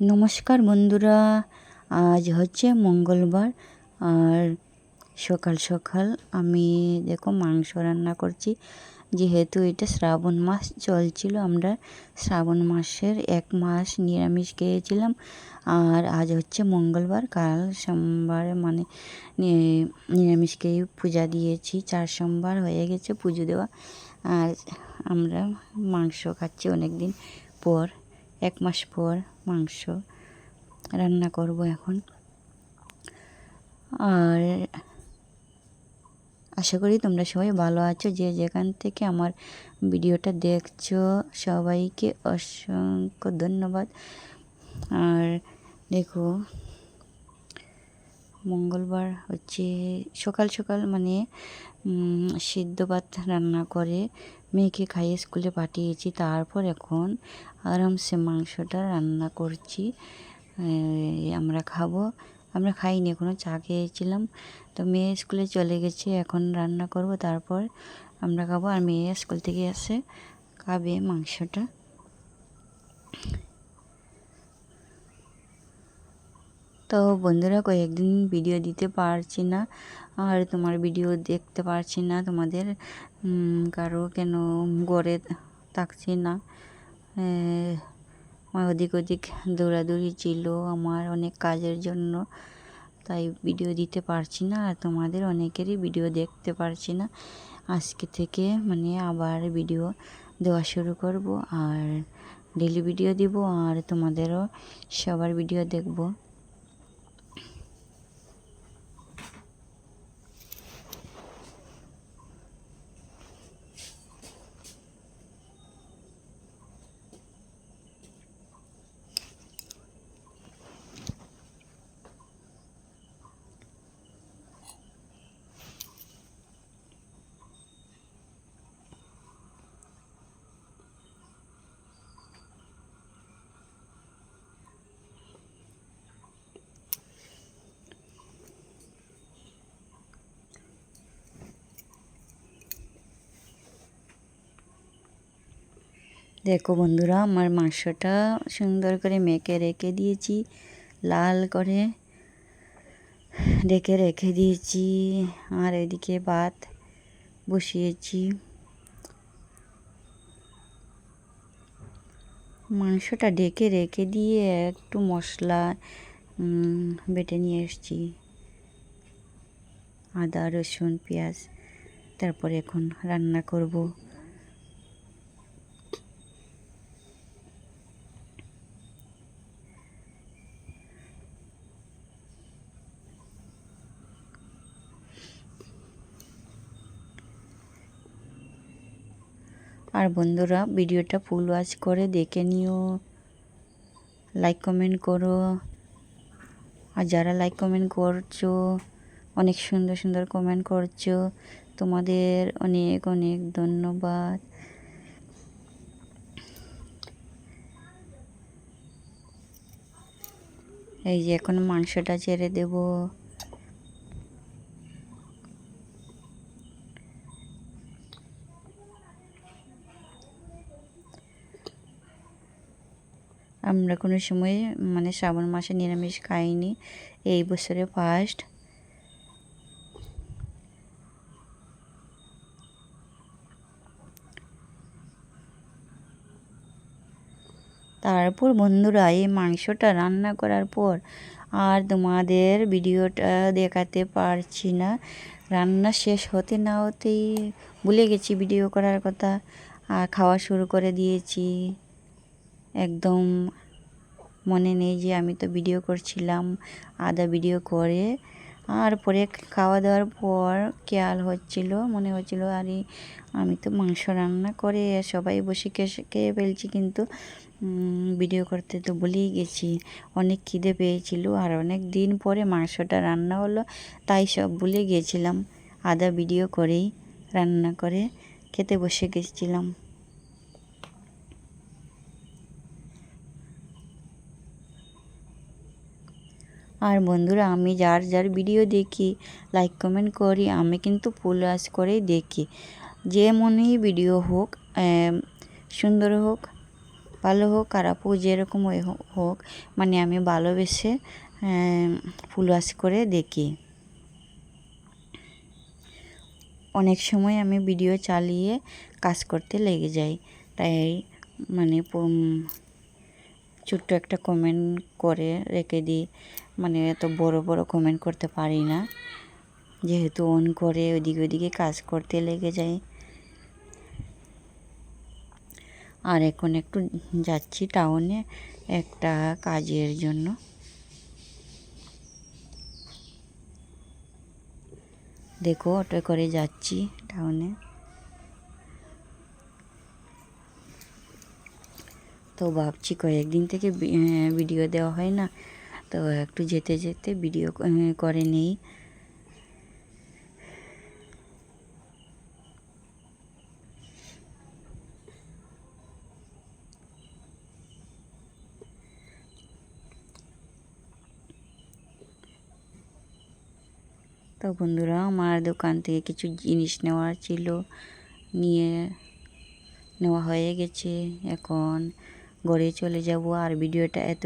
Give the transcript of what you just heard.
নমস্কার বন্ধুরা, আজ হচ্ছে মঙ্গলবার, আর সকাল সকাল আমি দেখো মাংস রান্না করছি। যেহেতু এটা শ্রাবণ মাস, চলছিল আমরা শ্রাবণ মাসের এক মাস নিরামিষ খেয়েছিলাম। আর আজ হচ্ছে মঙ্গলবার, কাল সোমবার মানে নিরামিষ খেয়ে পূজা দিয়েছি। চার সোমবার হয়ে গেছে পুজো দেওয়া। আর আমরা মাংস খাচ্ছি অনেক দিন পর। এক মাস পর মাংস রান্না করব এখন। আর আশা করি তোমরা সবাই ভালো আছো। যে যেখান থেকে আমার ভিডিওটা দেখছ, সবাইকে অসংখ্য ধন্যবাদ। আর দেখো, মঙ্গলবার হচ্ছে সকাল সকাল মানে সিদ্ধ ভাত রান্না করে মেয়েকে খাইয়ে স্কুলে পাঠিয়েছি। তারপর এখন আরামসে মাংসটা রান্না করছি। আমরা খাব। আমরা খাইনি এখনও চা খেয়েছিলাম। তো মেয়ে স্কুলে চলে গেছে, এখন রান্না করব। তারপর আমরা খাব। আর মেয়ে স্কুল থেকে আসে খাবে মাংসটা। তো বন্ধুরা কয়েকদিন ভিডিও দিতে পারছি না, আর তোমার ভিডিও দেখতে পারছি না তোমাদের। কারও কেন গড়ে থাকছি না। আমার ওদিক ওদিক দৌড়াদৌড়ি ছিল আমার অনেক কাজের জন্য, তাই ভিডিও দিতে পারছি না, আর তোমাদের অনেকেরই ভিডিও দেখতে পারছি না। আজকে থেকে মানে আবার ভিডিও দেওয়া শুরু করব, আর ডেলি ভিডিও দিব, আর তোমাদেরও সবার ভিডিও দেখব। দেখো বন্ধুরা, আমার মাংসটা সুন্দর করে মেখে রেখে দিয়েছি, লাল করে ডেকে রেখে দিয়েছি, আর এদিকে ভাত বসিয়েছি। মাংসটা ডেকে রেখে দিয়ে একটু মশলা বেটে নিয়ে এসছি। আদা, রসুন, পেঁয়াজ, তারপরে এখন রান্না করব। আর বন্ধুরা, ভিডিওটা ফুল ওয়াচ করে দেখে নিও। লাইক কমেন্ট করো। আর যারা লাইক কমেন্ট করছ, অনেক সুন্দর সুন্দর কমেন্ট করছ, তোমাদের অনেক অনেক ধন্যবাদ। এই যে এখন মাংসটা ছেড়ে দেবো। আমরা কোনো সময় মানে শ্রাবণ মাসে নিরামিষ খাইনি। এই বছরে ফার্স্ট তারপর বন্ধুরা, এই মাংসটা রান্না করার পর আর তোমাদের ভিডিওটা দেখাতে পারছি না। রান্না শেষ হতে না হতেই ভুলে গেছি ভিডিও করার কথা। আর খাওয়া শুরু করে দিয়েছি। একদম মনে নেই যে আমি তো ভিডিও করছিলাম আদা ভিডিও করে। আর পরে খাওয়া দাওয়ার পর খেয়াল হচ্ছিল, মনে হচ্ছিল, আরে আমি তো মাংস রান্না করে সবাই বসে খেয়ে ফেলছি কিন্তু ভিডিও করতে তো ভুলেই গেছি। অনেক খিদে পেয়েছিল আর অনেক দিন পরে মাংসটা রান্না হলো, তাই সব ভুলে গিয়েছিলাম আদা ভিডিও করেই রান্না করে খেতে বসে গেছিলাম। আর বন্ধুরা, আমি যার যার ভিডিও দেখি লাইক কমেন্ট করি, আমি কিন্তু ফুল আস করেই দেখি। যে মনেই ভিডিও হোক সুন্দর হোক, ভালো হোক, খারাপ হোক, যেরকম হোক মানে আমি ভালোবেসে ফুল ওয়াশ করে দেখি। অনেক সময় আমি ভিডিও চালিয়ে কাজ করতে লেগে যাই, তাই মানে ছোট্ট একটা কমেন্ট করে রেখে দিই। মানে এত বড় বড় কমেন্ট করতে পারি না। যেহেতু অন করে ওদিকে ওদিকে কাজ করতে লেগে যাই আর এখন একটু যাচ্ছি টাউনে একটা কাজের জন্য। দেখো অটো করে যাচ্ছি টাউনে তো ভাবছি কয়েকদিন থেকে ভিডিও দেওয়া হয় না। তো একটু যেতে যেতে ভিডিও করে নেই। তো বন্ধুরা, আমার দোকান থেকে কিছু জিনিস নেওয়ার ছিল, নিয়ে নেওয়া হয়ে গেছে। এখন ঘরে চলে যাব। আর ভিডিওটা এত